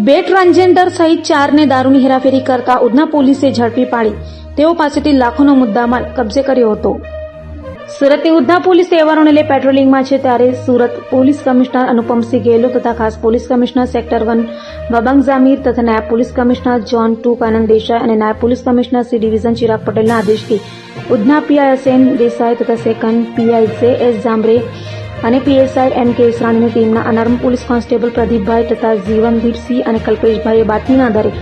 બે ટ્રાન્સજેન્ડર સહિત ચારને દારૂની હેરાફેરી કરતા ઉધના પોલીસે ઝડપી પાડી. તેઓ પાસેથી લાખોનો મુદ્દામાલ કબજે કર્યો હતો. સુરતની ઉધના પોલીસ તહેવારોને લઈ પેટ્રોલિંગમાં છે ત્યારે સુરત પોલીસ કમિશનર અનુપમસિંહ ગેહલોત તથા ખાસ police commissioner sector one બબંગ Jamir તથા નાયબ પોલીસ કમિશનર જોન ટુ કાનંદ દેસાઈ અને નાયબ police commissioner C division Chirag પટેલના આદેશથી Udhna PI S N Desai તથા second PI J S Jambare અને પીએસઆઈ એમ કે ઈસરાણીની ટીમના અનાર્મ પોલીસ કોન્સ્ટેબલ પ્રદીપભાઈ તથા જીવનદીપસિંહ અને કલ્પેશભાઈએ બાતમીના આધારે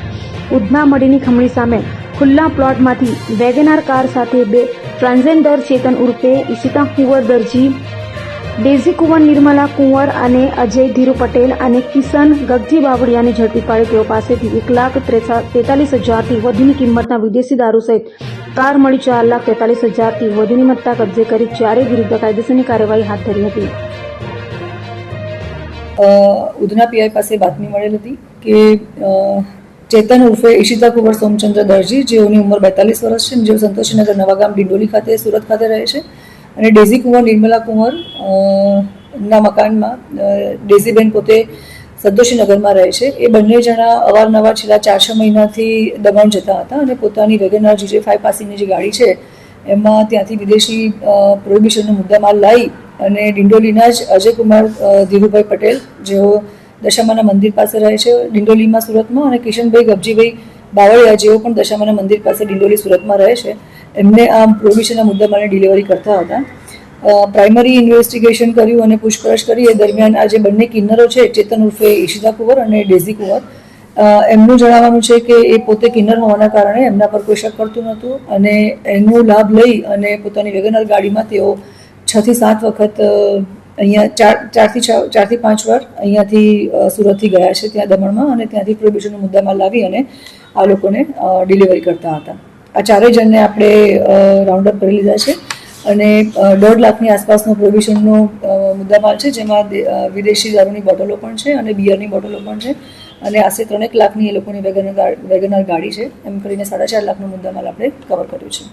ઉધના મડીની ખમણી સામે ખુલ્લા પ્લોટમાંથી વેગેનાર કાર સાથે બે ટ્રાન્સજેન્ડર ચેતન ઉર્ફે ઈશિતા કુંવર દરજી, ડેઝી કુંવર નિર્મલા કુંવર અને અજય ધીરુ પટેલ અને કિશન ગગજી બાવળિયાને ઝડપી પાડી તેઓ પાસેથી એક લાખ તેતાલીસ હજારથી વધુની કિંમતના વિદેશી દારૂ સહિત કાર મળી ચાર લાખ તેતાલીસ હજારથી વધુની મત્તા કબજે કરી ચારેય વિરુદ્ધ કાયદેસરની કાર્યવાહી હાથ ધરી હતી ઉધના પીઆઈ પાસે બાતમી મળેલ હતી કે ચેતન ઉર્ફે ઈશિતા કુંવર સોમચંદ્ર દરજી જેઓની ઉંમર બેતાલીસ વર્ષ છે જેઓ સંતોષીનગર નવાગામ ડિંડોલી ખાતે સુરત ખાતે રહે છે અને ડેઝી કુંવર નિર્મલા કુંવર ના મકાનમાં ડેઝીબેન પોતે સંતોષીનગરમાં રહે છે. એ બંને જણા અવારનવાર છેલ્લા ચાર છ મહિનાથી દમણ જતા હતા અને પોતાની વેગનાર જીજે ફાઈવ પાસીની જે ગાડી છે, એમાં ત્યાંથી વિદેશી પ્રોહિબિશનનો મુદ્દામાલ લાવી અને ડિંડોલીના જ અજયકુમાર ધીરુભાઈ પટેલ, જેઓ દશામાના મંદિર પાસે રહે છે ડિંડોલીમાં સુરતમાં અને કિશનભાઈ ગબજીભાઈ બાવળિયા જેઓ પણ દશામાના મંદિર પાસે ડિંડોલી સુરતમાં રહે છે. એમને આ પ્રોહિબિશનના મુદ્દામાલની ડિલિવરી કરતા હતા. પ્રાઇમરી ઇન્વેસ્ટિગેશન કર્યું અને પૂછપરછ કરી. એ દરમિયાન આ જે બંને કિન્નરો છે, ચેતન ઉર્ફે ઈશિતા કુંવર અને ડેઝી કુંવર એમનું જણાવવાનું છે કે એ પોતે કિન્નર હોવાના કારણે એમના પર કોઈ શક કરતું નહોતું અને એનો લાભ લઈ અને પોતાની વેગનર ગાડીમાં તેઓ છથી સાત વખત અહીંયા ચાર ચારથી છ ચારથી પાંચ વાર અહીંયાથી સુરતથી ગયા છે ત્યાં દમણમાં અને ત્યાંથી પ્રોહિબિશનનો મુદ્દામાં લાવી અને આ લોકોને ડિલિવરી કરતા હતા. આ ચારેય જણને આપણે રાઉન્ડ અપ કરી લીધા છે. અને દોઢ લાખની આસપાસનો પ્રોવિઝનનો મુદ્દામાલ છે, જેમાં વિદેશી દારૂની બોટલો પણ છે અને બિયરની બોટલો પણ છે. અને આશરે ત્રણેક લાખની એ લોકોની વેગનર વેગનર ગાડી છે. એમ કરીને સાડા ચાર લાખનો મુદ્દામાલ આપણે કવર કર્યું છે.